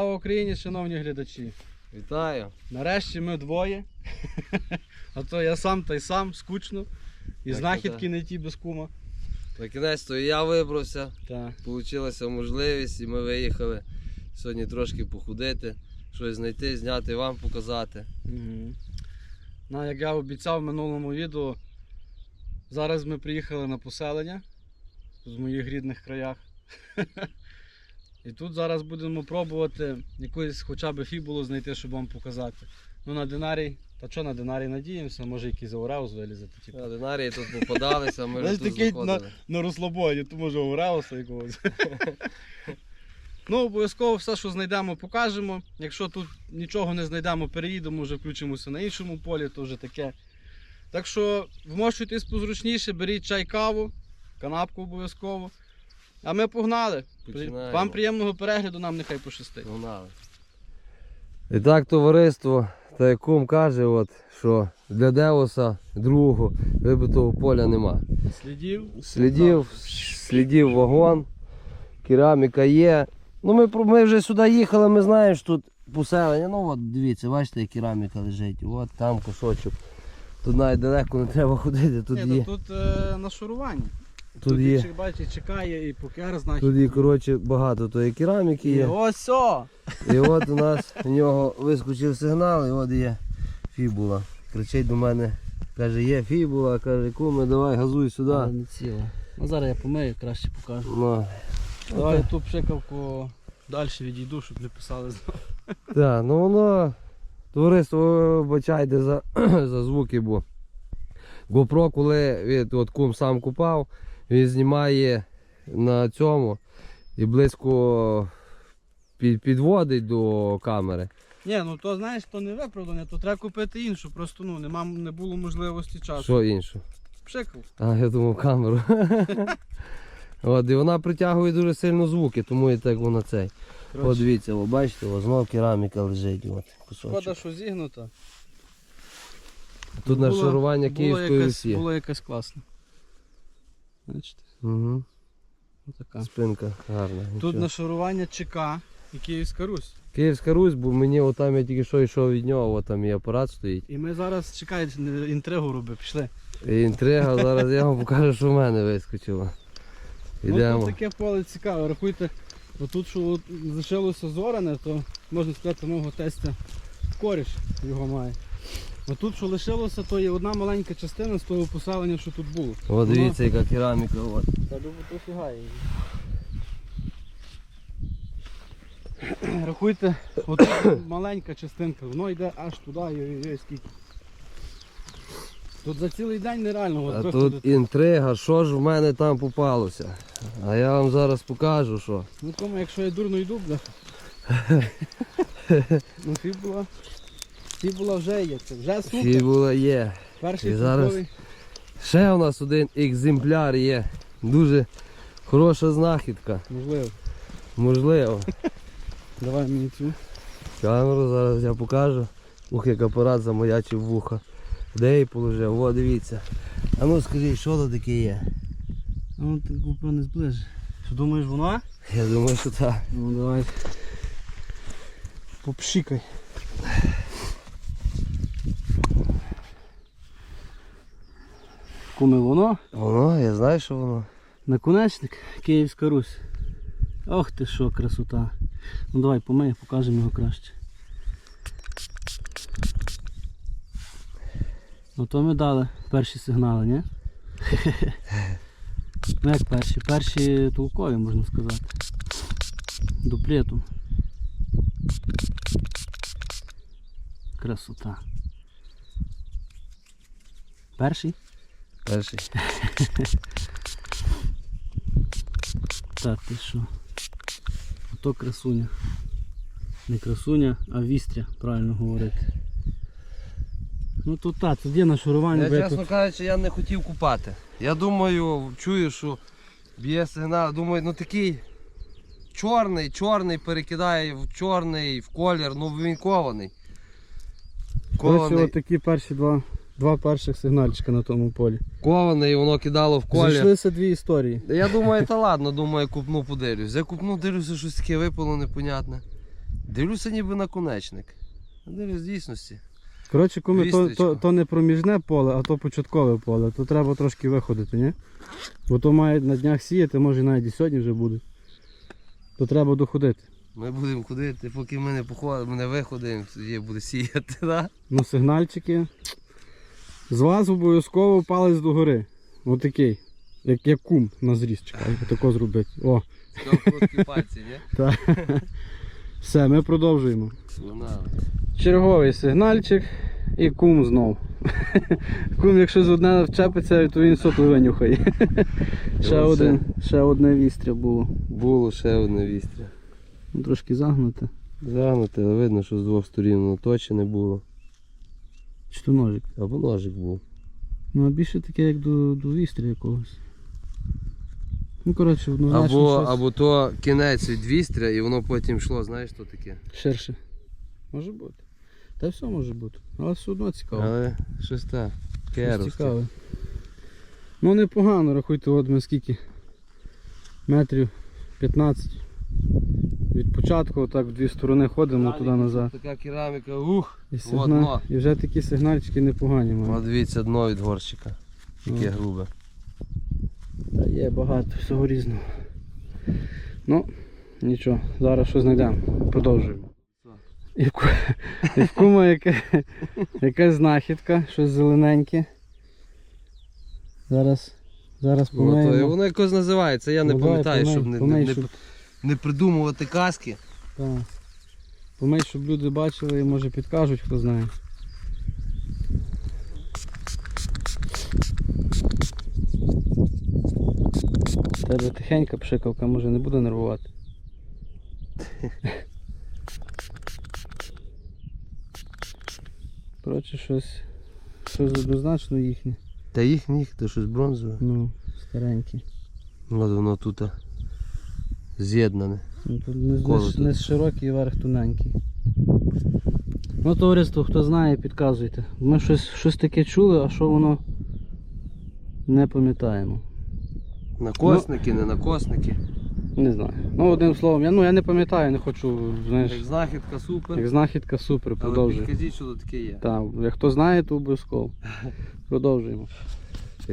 Слава Україні, шановні глядачі! Вітаю. Нарешті ми двоє. А то я сам та й сам, скучно. І Так, знахідки так. не ті без кума. На кінець то і я вибрався. Так. Получилася можливість і ми виїхали сьогодні трошки походити, щось знайти, зняти, вам показати. Угу. Ну, як я обіцяв в минулому відео, зараз ми приїхали на поселення з моїх рідних краях. І тут зараз будемо пробувати якусь хоча б фібулу знайти, щоб вам показати. Ну на динарій, та що на динарій надіємося, може якийсь ауреус вилізати. Типу. На динарії тут попадалися, ми вже тут такий заходили. на розслабоні, то може ауреуса якогось. ну, обов'язково все, що знайдемо, покажемо. Якщо тут нічого не знайдемо, переїдемо, вже включимося на іншому полі, то вже таке. Так що вмощуйтесь позручніше, беріть чай, каву, канапку обов'язково. А ми погнали. Починаємо. Вам приємного перегляду, нам нехай пощастить. Погнали. І так, товариство, та як кум каже, от, що для Деуса другого вибитого поля нема. Слідів. Слідів, слідів вагон, кераміка є. Ну ми, ми вже сюди їхали, ми знаємо, що тут поселення. Ну от дивіться, бачите, як кераміка лежить. От там кусочок. Тут навіть далеко не треба ходити, тут Ні, є. тут е, на шуруванні. Тут є. бачите, чекає і покер, значить. Тут є, коротше, багато тої кераміки І є. ось о! І от у нас у нього вискочив сигнал, і от є фібула. Кричить до мене, каже, є фібула, каже, куме, давай газуй сюди. Але не ціло. Ну зараз я помию, краще покажу. Ну, Давай я ту пшикавку далі відійду, щоб не писали. Так, ну воно, товариство, вибачайте за, за звуки, бо GoPro, коли від, от кум сам купав, він знімає на цьому і близько під, підводить до камери. Ні, ну то знаєш, то не виправдання, то треба купити іншу. Просто ну нема, не було можливості часу. Що інше? Пшикав. А, я думав камеру. От, і вона притягує дуже сильно звуки, тому і так вона цей. От дивіться, о, бачите, о, знов кераміка лежить. От, кусочок. Шкода, що зігнута. Тут Було- нашарування було Київської якась, Русі. Було якась класна. Бачите, Угу. така. Спинка гарна. Тут нічого. нашарування ЧК і Київська Русь. Київська Русь, бо мені отам я тільки що йшов від нього, от там і апарат стоїть. І ми зараз чекаємо, інтригу роби, пішли. І інтрига, зараз я вам покажу, що в мене вискочило. Ну, таке поле цікаве. Рахуйте, отут, що от лишилося зоране, то можна сказати, мого тестя коріш його має. Отут, що лишилося, то є одна маленька частина з того поселення, що тут було. От дивіться, яка кераміка. От. Та думаю, то фігає. Рахуйте, от маленька частинка, воно йде аж туди, ой-ой-ой, скільки. Тут за цілий день нереально от А тут інтрига, що ж в мене там попалося. А я вам зараз покажу, що. Ну тому, якщо я дурно йду, бля. ну фібула. Фібула вже є, це вже супер. Фібула є. Перший І зараз- футболий. Ще у нас один екземпляр є. Дуже хороша знахідка. Можливо. Можливо. Давай мені цю. Камеру зараз я покажу. Ух, як апарат замаячив вуха. Де її положив? О, дивіться. А ну скажи, що тут таке є? Ну ти GoPro не зближи. Що думаєш вона? Я думаю, що так. Ну давай. Попшикай. Куми воно. Воно, я знаю, що воно. Наконечник Київська Русь. Ох ти що, красота. Ну давай помий, покажемо його краще. Ну то ми дали перші сигнали, ні? Ну як перші? Перші толкові, можна сказати. Дуплетом. Красота. Перший? Перший. Так, ти що? Ото красуня. Не красуня, а вістря, правильно говорити. Ну тут так, тут є нашурування, бо Я чесно тут... кажучи, я не хотів купати. Я думаю, чую, що б'є сигнал. Думаю, ну такий чорний, чорний перекидає в чорний, в колір, ну він кований. Ось такі перші два, два перших сигнальчика на тому полі. кований, воно кидало в колір. Зійшлися дві історії. Я думаю, та ладно, думаю, купну подивлюсь. Я купну, дивлюся, щось таке випало непонятне. Дивлюся ніби наконечник. А Дивлюсь дійсності. Коротше, куми, то, то, то не проміжне поле, а то початкове поле. То треба трошки виходити, ні? Бо то мають на днях сіяти, може навіть і сьогодні вже буде. То треба доходити. Ми будемо ходити, поки ми не походимо, ми не виходимо, тоді буде сіяти, да? Ну, сигнальчики. З вас обов'язково палець догори. Отакий. Як, як кум на зріз, чекай, отако зробити. О, короткі пальці, ні? все, ми продовжуємо. Черговий сигнальчик і кум знов. Кум, якщо з одне вчепиться, то він соту винюхає. Ще, один, ще одне вістря було. Було ще одне вістря. Ну, Трошки загнуте. Загнуте, але видно, що з двох сторін точно було. Чи то ножик? Або ножик був. Ну а більше таке, як до, до вістря якогось. Ну, коротше, однозначно Або, щось або то кінець від вістря і воно потім йшло, знаєш, що таке. ширше. Може бути. Та все може бути. Але все одно цікаво. Але щось так. Щось цікаве. Ну непогано, рахуйте, от ми скільки. Метрів 15. Від початку отак в дві сторони ходимо туди назад. Така кераміка, ух, І, дно. і вже такі сигнальчики непогані О, мають. дивіться, дно від горщика. Таке Ну, грубе. Та є багато всього різного. Ну, нічого, зараз що знайдемо. Продовжуємо. І в, ку... і в кума яке... якась знахідка, щось зелененьке. Зараз, зараз помиємо. воно якось називається, я не пам'ятаю, щоб не, помий, не, не, щоб- не придумувати казки. Так. Помий, щоб люди бачили і може підкажуть, хто знає. Тебе тихенька пшикавка, може не буде нервувати. Коротше, щось, щось однозначно їхнє. Та їх ніг, то щось бронзове. Ну, стареньке. Ну, от воно тут з'єднане. Ну, тут не, широкий, верх тоненький. Ну, товариство, хто знає, підказуйте. Ми щось, щось таке чули, а що воно не пам'ятаємо. Накосники, не накосники. Не знаю. Ну, одним словом, я, ну, я не пам'ятаю, не хочу, знаєш, Як знахідка супер. як знахідка супер, Але продовжуй. підкажіть, що тут таке є. Так, як хто знає, то обов'язково. Продовжуємо.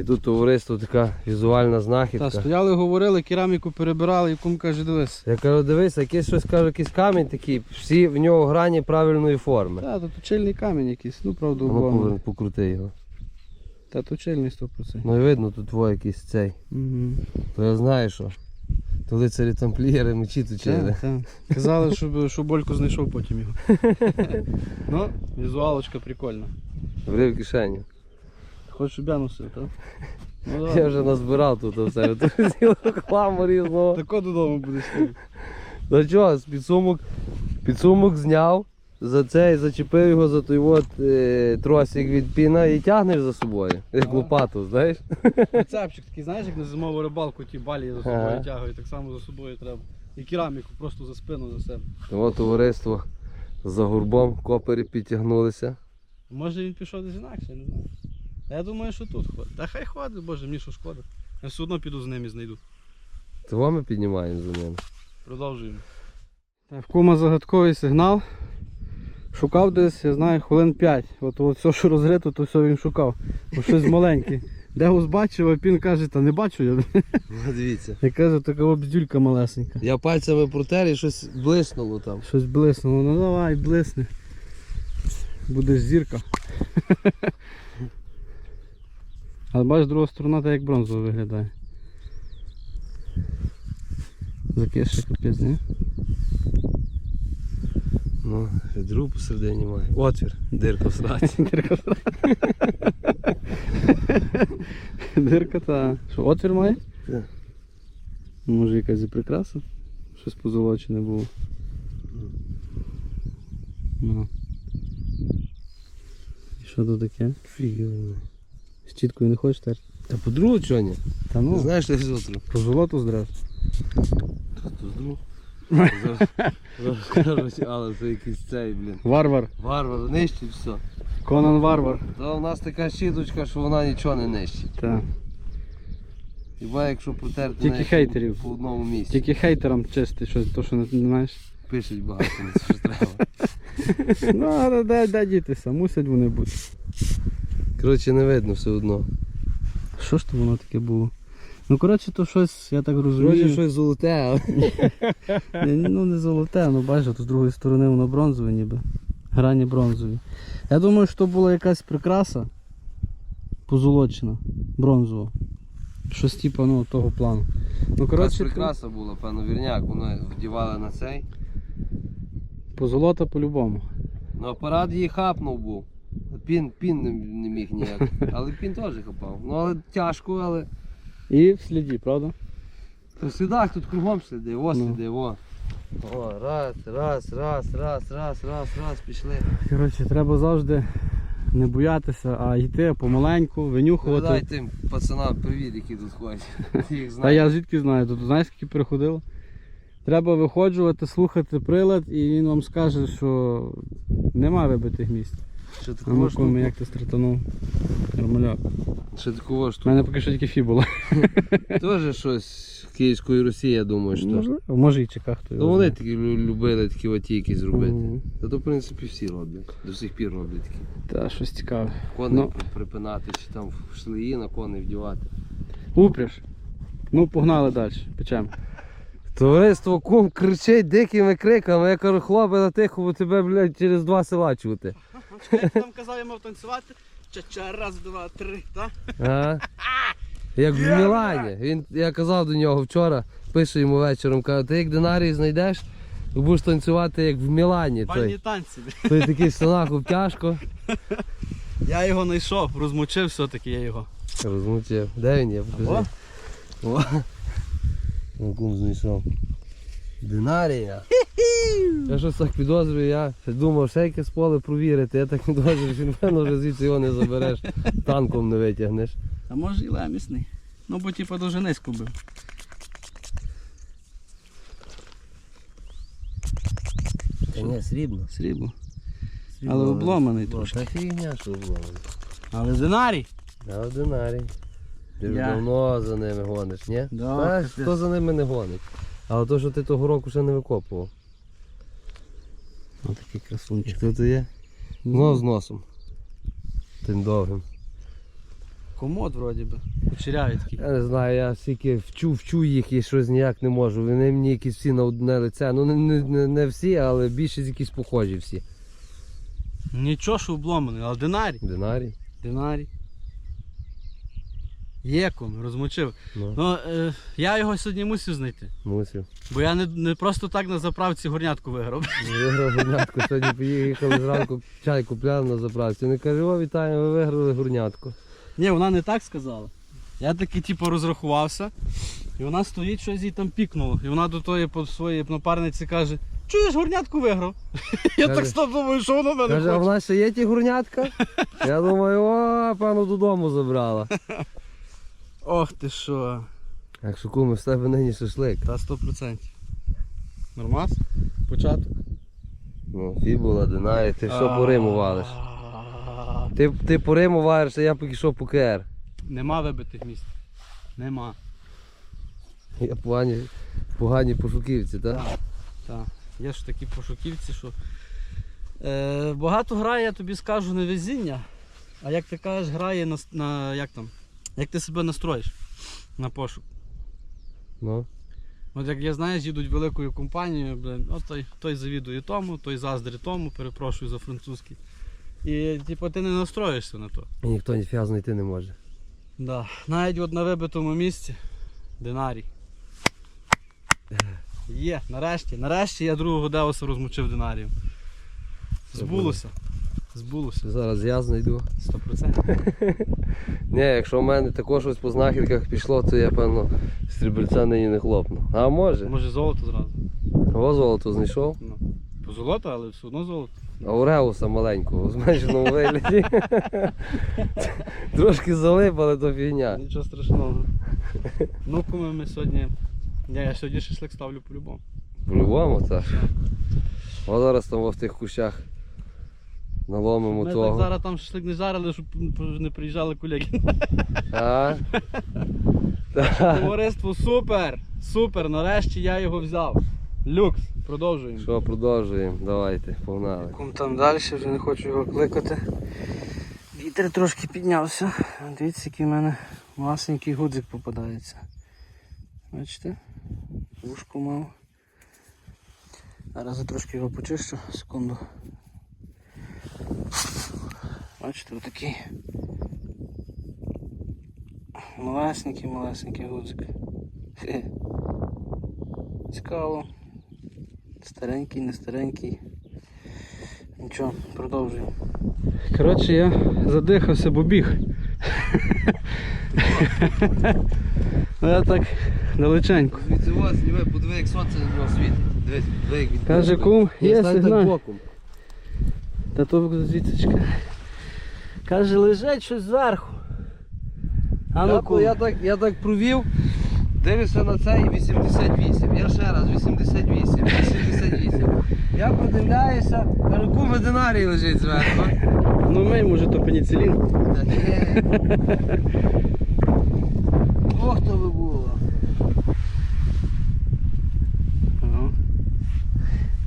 І тут товариство така візуальна Так, знахідка. стояли, говорили, кераміку перебирали, і кум каже, дивись. Я кажу, дивись, якийсь щось кажу, якийсь камінь такий, всі в нього грані правильної форми. Та, то точильний камінь якийсь, ну правда, Ну, покрути його. Та точильний 100%. Ну і видно, тут твой якийсь цей. Угу. То я знаю, що. То лицарі тамплієри мечі точили. Так, так. Казали, щоб, щоб Болько знайшов потім його. ну, візуалочка прикольна. Врив кишеню. Хочеш, щоб я носив, так? Ну, Я давай. вже назбирав тут все. Тут цілу хламу різного. Тако додому будеш. Ну чого, з підсумок, підсумок зняв, за цей зачепив його за той от е, тросик від піна і тягнеш за собою, як лопату, знаєш? Рецепчик такий, знаєш, як на зимову рибалку ті балі за собою Ага. тягують, так само за собою треба. І кераміку просто за спину за себе. Тому товариство за гурбом копери підтягнулися. Може він пішов десь інакше, я не знаю. Я думаю, що тут ходить. Та хай ходить, боже, мені що шкода. Я все одно піду з ним і знайду. Того ми піднімаємо за ним. Продовжуємо. В кума загадковий сигнал. Шукав десь, я знаю, хвилин 5. От, от все, що розрито, то все він шукав. Бо щось маленьке. Де ось бачив, а він каже, та не бачу я. Ну, Дивіться. Я кажу, така бздюлька малесенька. Я пальцями протер і щось блиснуло там. Щось блиснуло. Ну давай, блисни. Будеш зірка. Але бачиш, друга сторона так як бронзово виглядає. Закише капець, не? Ну, відру посередині має. Отвір, дирка в сраці. Дирка. Дирка та. Що, отвір має? Так. Може якась прикраса? Щось позолочене було. Ну. І що тут таке? Фігівно. З чіткою не хочеш терти? Та по-другу чого ні? Та ну, знаєш, що я зотру? про золото здрав. Та кажуть, але це якийсь цей, блін. Варвар. Варвар нищить все. Конан Варвар. Та у нас така щіточка, що вона нічого не нищить. Так. Хіба якщо протерти Тільки нею хейтерів. по одному місці. Тільки хейтерам чисти, що, то, що не, знаєш. пишуть багато, що треба. Ну, але де дітися, мусять вони бути. Коротше, не видно все одно. Що ж то воно таке було? Ну, коротше, то щось, я так розумію. Вроді щось золоте, але. Ну не золоте, ну бачиш, то з другої сторони воно бронзове ніби. Грані бронзові. Я думаю, що була якась прикраса позолочена, бронзова. Щось типу ну, того плану. Ну, коротше, прикраса була, певно, вірняк, воно вдівали на цей. позолота по-любому. Ну апарат її хапнув був. Пін, пін не, не міг ніяк. Але пін теж хапав. Ну але тяжко, але. І в сліді, правда? По слідах тут кругом сліди, о Ну. сліди, о. О, раз, раз, раз, раз, раз, раз, раз, пішли. Коротше, треба завжди не боятися, а йти помаленьку, Дай тим пацанам привіт, які тут ходять. Їх Та знаю. я звідки знаю, тут знаєш, скільки переходило? Треба виходжувати, слухати прилад, і він вам скаже, що нема вибитих місць. Ще А такого ну штуку. як ти стартанув? Нормаляк. Ще такого У штуку. мене поки що тільки фі було. Теж щось Київської Росії, я думаю, що. Можливо, може і чеках хто. Ну вони такі лю- любили такі отійки зробити. Мгм. Та то, в принципі, всі роблять. До сих пір роблять такі. Та, щось цікаве. Кони Ну. при- припинати, чи там в шлеї на коней вдівати. Упряж. Ну, погнали далі, печемо. Товариство кум кричить дикими криками, я кажу, хлопе на тихо, бо тебе, блядь, через два села чути. Я там казав, я мав танцювати. Ча-ча, раз, два, три, так? А? Як в Мілані. Він, я казав до нього вчора, пише йому вечором, каже, ти як динарій знайдеш, будеш танцювати як в Мілані. Бальні Той, танці. той такий в штанах обтяжко. Я його знайшов, розмочив все-таки я його. Розмучив. Де він є? Покажи. О. Ну, кум знайшов. Динарія. Я щось так підозрюю, я думав, ще якесь поле провірити, я так підозрюю, що напевно вже звідси його не забереш, танком не витягнеш. А може і лемісний. Ну, бо типу дуже низько бив. Та ні, срібно. Срібло. Але обломаний трошки. Та фігня, що обломаний. Але динарій. А в динарій. Ти Я. давно за ними гониш, ні? Да, Так, капець. хто за ними не гонить. Але то, що ти того року ще не викопував. Ось такий красунчик. Хто то є? Ну, з носом. Тим довгим. Комод вроді би. Кучеряві такі. Я не знаю, я стільки вчу, вчу їх і щось ніяк не можу. Вони мені якісь всі на одне лице. Ну не, не, не, не всі, але більшість якісь похожі всі. Нічого, що обломаний, але динарій. Динарій. Динарій. Є ком, розмочив. Ну, Ну, е, я його сьогодні мусив знайти. мусив. Бо я не, не просто так на заправці горнятку виграв. Виграв гурнятку. Сьогодні поїхали зранку, чай купляли на заправці. Вони кажуть, о, вітаємо, ви виграли гурнятку. Ні, вона не так сказала. Я таки типу розрахувався, і вона стоїть, щось їй там пікнуло. І вона до тої по своїй напарниці каже, чуєш, горнятку виграв. Я так став думаю, що вона мене Каже, а в нас ще є ті гурнятка? Я думаю, о, пану додому забрала. Ох ти що. Що куми, в тебе нині шашлик. Та 100%. Нормас? Початок. Ну, фібула, динарій, ти що по Риму валиш? Ти, ти по Риму а я поки що по КР. Нема вибитих місць. Нема. Я погані, погані пошуківці, так? Так, так. Є ж такі пошуківці, що. Е, багато грає, я тобі скажу, не везіння. А як ти кажеш, грає на, на як там? Як ти себе настроїш на пошук. Ну. От як я знаєш, їдуть великою компанією, блин, от той, той завідує тому, той заздрить тому, перепрошую за французький. І типу ти не настроїшся на то. І ніхто ніфіга знайти не може. Да. Навіть от на вибитому місці динарій. Є, нарешті, нарешті я другого Деоса розмочив динарієм. Збулося. Збулося. Зараз я знайду. 100%. Ні, якщо в мене також щось по знахідках пішло, то я певно стрібельця нині не хлопну. А може? Може золото зразу. О, золото знайшов. Ну, по золото, але все одно золото. Ауреуса маленького, в зменшеному вигляді. Трошки залип, але то фігня. Нічого страшного. Ну, куми ми сьогодні. Я, я сьогодні шашлик ставлю по-любому. По-любому, так. О, зараз там в тих кущах наломимо Ми того. так зараз там шашлик не жарили, щоб не приїжджали колеги. А? Товариство супер! Супер! Нарешті я його взяв. Люкс! продовжуємо. Що, продовжуємо? Давайте, погнали. Кум там далі, вже не хочу його кликати. Вітер трошки піднявся. Дивіться, який в мене масенький гудзик попадається. Бачите? Вушку мав. Зараз я трошки його почищу, секунду. Бачите, отакий. Малесенький, малесенький гудзик. Хе. Цікаво. Старенький, не старенький. Нічого, продовжуємо. Коротше, я задихався, бо біг. Ну я так далеченько. Звідси вас, зніми, подиви, як сонце на світить. Дивись, диви, як він. Каже, кум, є сигнал. боком. Та то. Каже, лежить щось зверху. А ну Я, я, так, я так провів, дивишся на це і 88. Я ще раз 88, 88. Я продивляюся, кажу, куми динарій лежить зверху. Ну мей, може то пеніцилін. Та ні. Ох, то би було.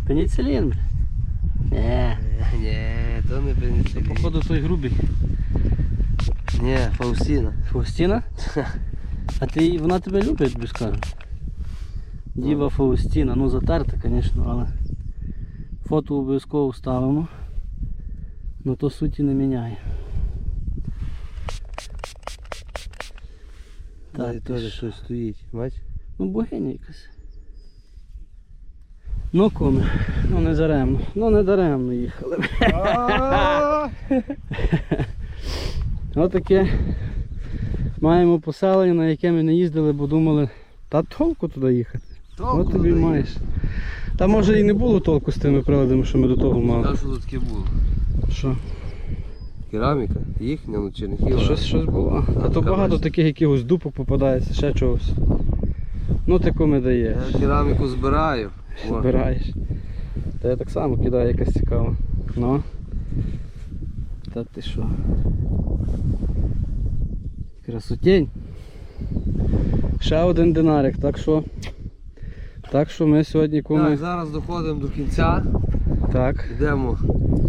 Пеніцилін, бля. Не. Ні, то не пеніцилін. походу той грубий. Ні, Фаустіна. Фаустіна? А ти, вона тебе любить, тобі скажу. Діва Фаустіна, ну затерта, звісно, але фото обов'язково вставимо. Ну то суті не міняє. Так, теж щось стоїть. Бач? Ну богиня якась. Ну коми, ну не даремно, ну не даремно їхали. Отаке маємо поселення, на яке ми не їздили, бо думали, та толку туди їхати. От тобі маєш. Та може і не було толку з тими приладами, що ми до того мали. Що тут таке було? Що? Кераміка, їхня, ну Чернігів. Щось, щось було. А то багато таких якихось дупок попадається, ще чогось. Ну ти коми даєш. Я кераміку збираю. Збираєш. Та я так само кидаю, якась цікава. Ну. Та ти що? Красотень. Ще один динарик, так що. Так що ми сьогодні куми. Так, зараз доходимо до кінця. Так. Йдемо,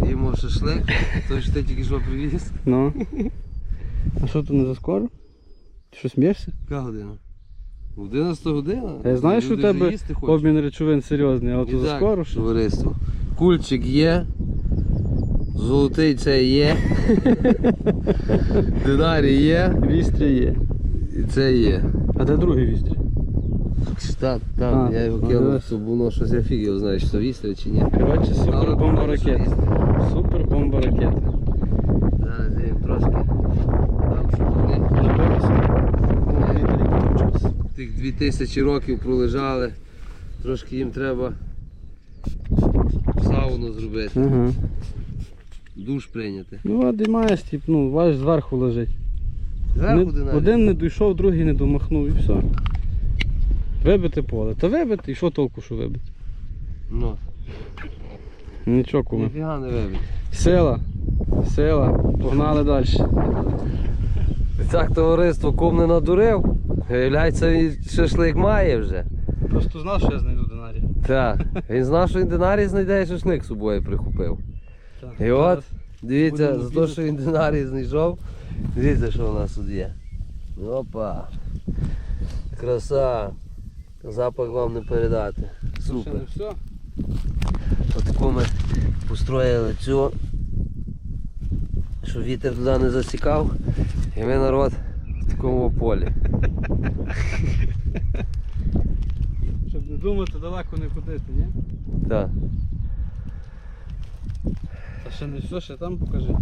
їмо шашлик. Той що ти тільки що привіз. Ну. А що ти не заскоро? Ти що смієшся? Яка година? 11 година. Я знаю, що у вже тебе їсти хочуть. обмін речовин серйозний, але І то так, заскоро що? Товариство. Кульчик є. Золотий це є. Динарій є. Вістря є. І це є. А де другий вістря? Так, там, А, я його ну, кинув, дивись. щоб воно щось я фіг його знаю, чи то вістря чи ні. Коротше, супер бомба ракета. Супер бомба ракета. Зараз я їм трошки дам, щоб вони тих 2000 років пролежали. Трошки їм треба сауну зробити, Ага. душ прийняти. Ну от і маєш, тип, ну, ваш зверху лежить. Зверху Не- один не дійшов, другий не домахнув і все. Вибити поле. Та вибити, і що толку, що вибити? Ну, Нічого куми. ніфіга не вибить. Сила. Сила. Погнали далі. Так товариство кум не надурив. Виявляється, він шашлик має вже. Просто знав, що я знайду динарі. Так. Він знав, що він динарій знайде і шашлик з собою прихопив. І от, дивіться, за те, що він динарій знайшов, дивіться, що у нас тут є. Опа. Краса. Запах вам не передати. Супер. все. Отаку ми построїли цю, щоб вітер туди не засікав. І ми народ в такому полі. Щоб не думати далеко не ходити, ні? Так. Та ще не все, ще там покажи.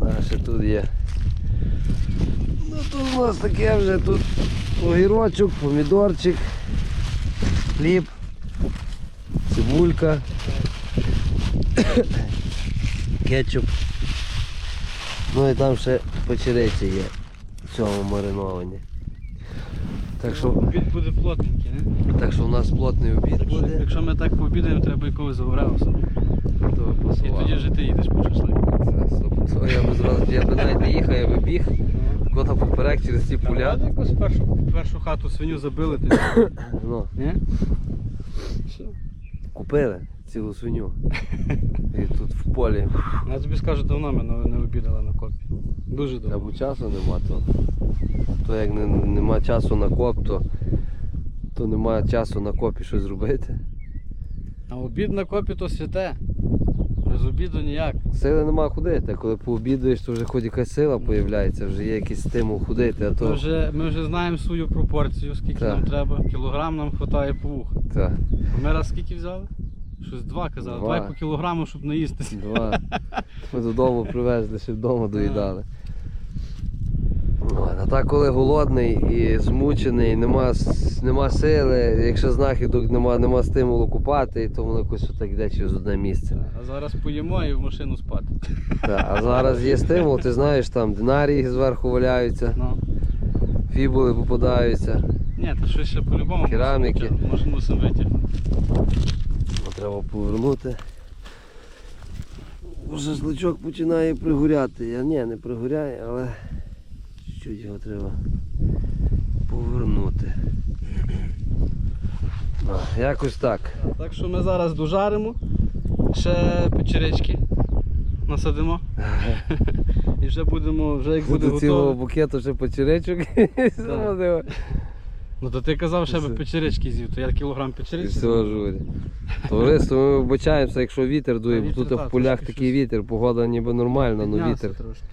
А ще тут є. Ну тут у нас таке вже тут огірочок, помідорчик, хліб, цибулька, кетчуп. Ну і там ще печериці є цьому мариновані. Так що, Обід буде плотненький, не? так що у нас плотний обід Так буде. якщо ми так пообідаємо, треба якогось загорелося. То І тоді вже ти їдеш по шашлик. Це. Я би зразу, я би навіть не їхав, я би біг, кота поперек через ці Поля. поля. якусь першу, першу хату свиню забили, ти Ну, ні? Все. купили цілу свиню. І тут в полі. Я тобі скажу, давно мене не обідали на копі. Дуже давно. Або часу нема, то, то як не, нема часу на коп, то, то нема часу на копі щось зробити. А обід на копі то святе. Без обіду ніяк. Сили нема ходити, а коли пообідуєш, то вже хоч якась сила з'являється, вже є якийсь стимул ходити, а Ми вже, ми вже знаємо свою пропорцію, скільки Так. нам треба. Кілограм нам вистачає по вуху. Та, Ми раз скільки взяли? Щось два казали. Два. Два по кілограму, щоб наїстися. два. Ми додому привезли, ще вдома доїдали. А так, коли голодний і змучений, нема, нема сили, якщо знахідок нема, нема стимулу купати, то воно якось отак йде через одне місце. А зараз поїмо і в машину спати. Та, а зараз є стимул, ти знаєш, там динарії зверху валяються, Ну. фібули попадаються. Ні, то щось ще по-любому Кераміки. мусимо витягнути. Ну, Треба повернути. Шашличок починає пригоряти. Я ні, не пригоряє, але чуть його треба повернути. А, якось так. Так що ми зараз дожаримо, ще печерички насадимо. І вже будемо, вже як буде До цілого готово. букету ще почеречок. Ну то ти казав, ще би печерички з'їв, то я кілограм І печерички. все журі. Товариство, ми вибачаємося, якщо вітер дує, Та бо вітер, тут так, в полях трошки такий щось. вітер, погода ніби нормальна, але Піднявся вітер, трошки.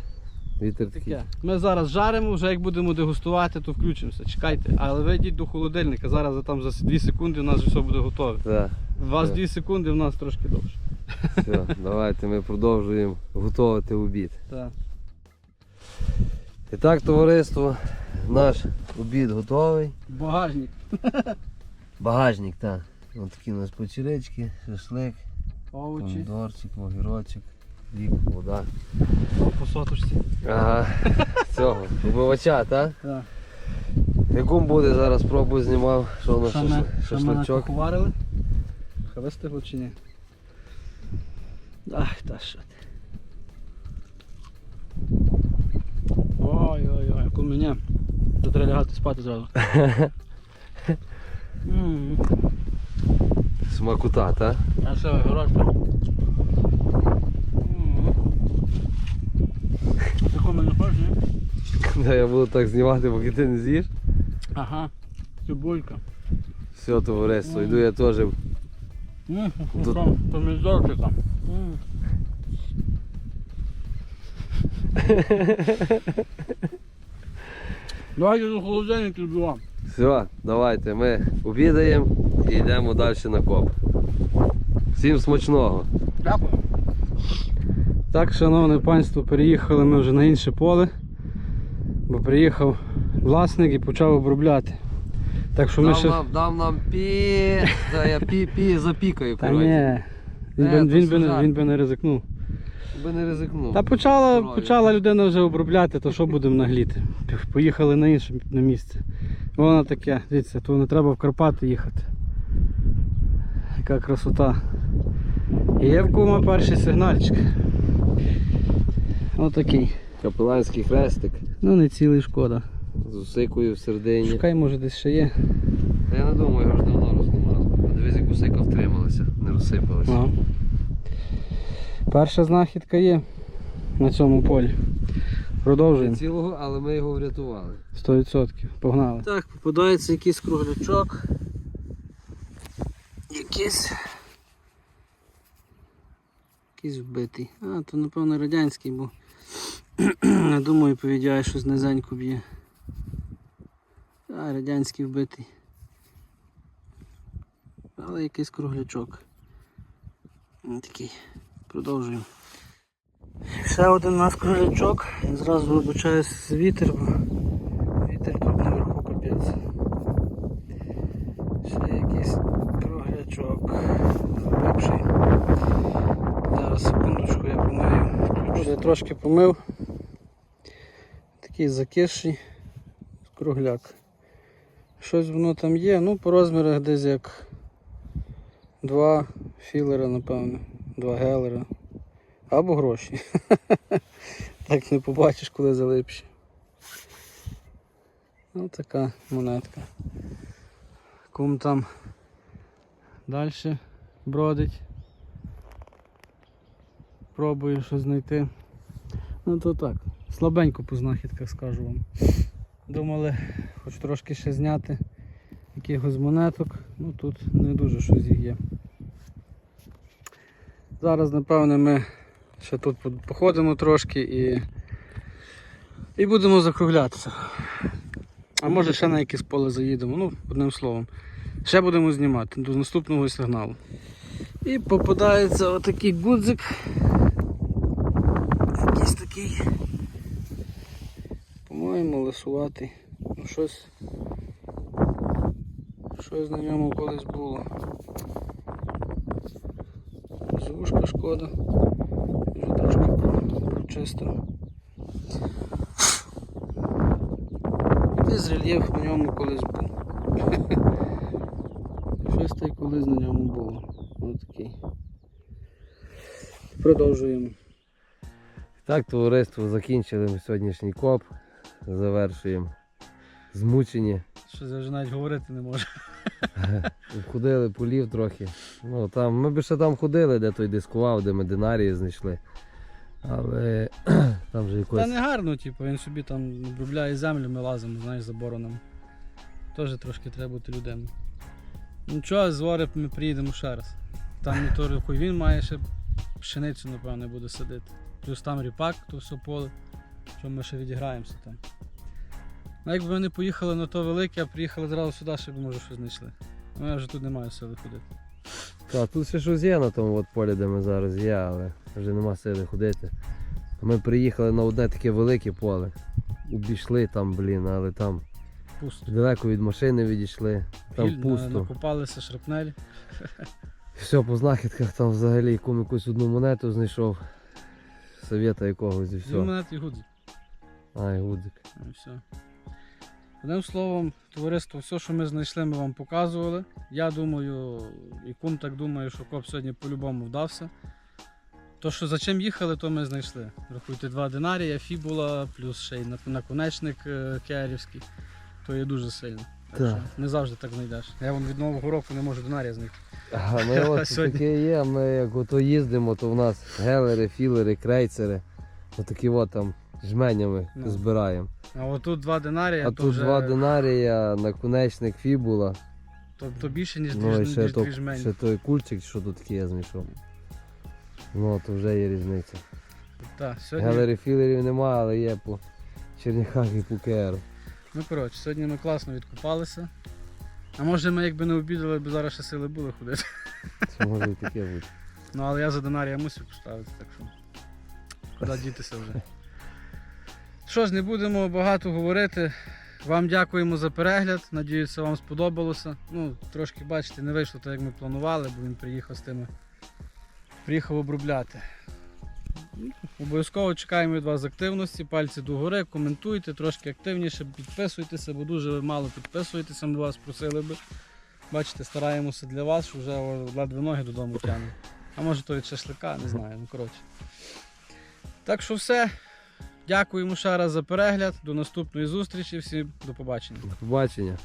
Вітер такий. Таке. Ми зараз жаримо, вже як будемо дегустувати, то включимося. Чекайте. Але ви йдіть до холодильника. Зараз за- там за 2 секунди у нас вже все буде готове. Так. У вас Так. 2 секунди, у нас трошки довше. Все, давайте ми продовжуємо готувати обід. Так. І так, товариство, наш обід готовий. Багажник. Багажник, так. Ось такі у нас почеречки, шашлик, Овочі. помідорчик, огірочок, хліб, вода. По соточці. Ага, цього, убивача, так? Так. Якому буде зараз пробу знімав, що у нас Що ми, шашли- що ми шашличок. накуховарили? Хай вистигло чи ні? Ах, та що ти. Ой-ой-ой, як у мене. То треба лягати спати зразу. М, Смакута, так? А що, горошка? Мене хочеш, ні? Я буду так знімати, поки ти не з'їш. Ага, цибулька. Все, товариство, йду я теж. М, Тут- що, Помідорчика. Давайте до холодильника два. Все, давайте, ми обідаємо і йдемо далі на коп. Всім смачного! Дякую. Так, шановне панство, переїхали ми вже на інше поле, бо приїхав власник і почав обробляти. Так що ми Дам ще. нам, дам нам пі, да, я пі-пі запікаю, Та коротше. ні, він, Е, би, то він, би, не- сюжет. він би не ризикнув. Би не ризикнув. Та почала, Здоров'я. почала людина вже обробляти, то що будемо нагліти? Поїхали на інше на місце. Воно таке, дивіться, то не треба в Карпати їхати. Яка красота. Є в кума перший сигнальчик. Отакий. Капеланський хрестик Ну не цілий шкода. з усикою в середині. Шукай, може десь ще є. Та я не думаю, його ж давно розламав. Дивись, як усика втрималася, не розсипалася. Ага. Перша знахідка є на цьому полі. Продовжуємо. Цілого, але ми його врятували. 100%. Погнали. Так, попадається якийсь круглячок. Якийсь. Якийсь вбитий. А, то напевно радянський, я думаю, повідяє, щось низенько б'є. А, радянський вбитий. Але якийсь круглячок. Такий. Продовжуємо. Ще один у нас круглячок. Я зразу вибачаюсь з вітер, бо вітер тут наверху капець. Ще якийсь круглячок. Глибший. Зараз секундочку я помию. Я трошки помив. Такий закисший кругляк. Щось воно там є, ну по розмірах десь як два філера, напевно, два гелера. Або гроші. Так не побачиш, коли залипші. Ось така монетка. Кум там далі бродить. Пробую щось знайти. Ну то так, слабенько по знахідках скажу вам. Думали, хоч трошки ще зняти якихось монеток, ну тут не дуже щось є. Зараз, напевне, ми ще тут походимо трошки і, і будемо закруглятися. А може ще на якесь поле заїдемо, ну, одним словом. Ще будемо знімати до наступного сигналу. І попадається отакий гудзик. Якийсь такий. По-моєму, лисуватий. Ну щось. Щось на ньому колись було. Звушка шкода. Вже трошки прочистив. Десь рельєф на ньому колись був. Щось та колись на ньому було. Ось. Продовжуємо. Так, товариство, закінчили ми сьогоднішній коп. Завершуємо. Змучені. Щось я вже навіть говорити не можу. Ходили полів трохи. Ну, там, ми б ще там ходили, де той дискував, де ми динарії знайшли. Але там вже Та не гарно, типу, він собі там обробляє землю, ми лазимо, знаєш, заборонами. Теж трошки треба бути людиною. Нічого, з Ори ми приїдемо ще раз. Там не то руху він має ще пшеницю, напевно, буде садити. Плюс там ріпак, то все поле, що ми ще відіграємося там. Ну якби ми не поїхали на то велике, а приїхали зразу сюди, ще б може щось знайшли. Ну я вже тут не маю сили ходити. Та, тут ще щось є на тому от полі, де ми зараз є, але вже нема сили ходити. Ми приїхали на одне таке велике поле. Обійшли там, блін, але там Пусто. далеко від машини відійшли. Там Гіль, пусто. Накопалися шрапнелі. Все по знахідках, там взагалі кому якусь одну монету знайшов. Совєта якогось і Дві все. монети і гудзик. Ай, гудзик. Ну і все. Одним словом, товариство, все, що ми знайшли, ми вам показували. Я думаю, і кум так думає, що коп сьогодні по-любому вдався. То, що за чим їхали, то ми знайшли. Рахуйте, два динарія, фібула, плюс ще й наконечник е, кеарівський. То є дуже сильно. Так Так. що не завжди так знайдеш. Я вон від Нового року не можу динарія знайти. А ми от таке є, ми як ото їздимо, то в нас гелери, філери, крейцери. Отакі от там жменями Ну. збираємо. А отут два динарія, А то тут вже два динарія, наконечник фібула. то, то більше, ніж Ну і ще, ніж то, дві жмені. ще той кульчик, що тут таке я знайшов. Ну, то вже є різниця. Так, сьогодні... Гелери філерів немає, але є по Черняхах і по Керу. Ну коротше, сьогодні ми класно відкупалися. А може ми якби не обідали, б зараз ще сили були ходити. Це може і таке бути. Ну але я за динарія мусив поставити, так що куди дітися вже. Що ж, не будемо багато говорити. Вам дякуємо за перегляд. Надіюся, вам сподобалося. Ну, трошки бачите, не вийшло так, як ми планували, бо він приїхав з тими. Приїхав обробляти. Ну, Обов'язково чекаємо від вас активності, пальці догори, коментуйте, трошки активніше, підписуйтеся, бо дуже мало підписуєтеся, ми вас просили би. Бачите, стараємося для вас, що вже ледве ноги додому тягнемо. А може то від шашлика, не знаю, ну коротше. Так що все. Дякуємо ще раз за перегляд. До наступної зустрічі. Всім до побачення. До побачення.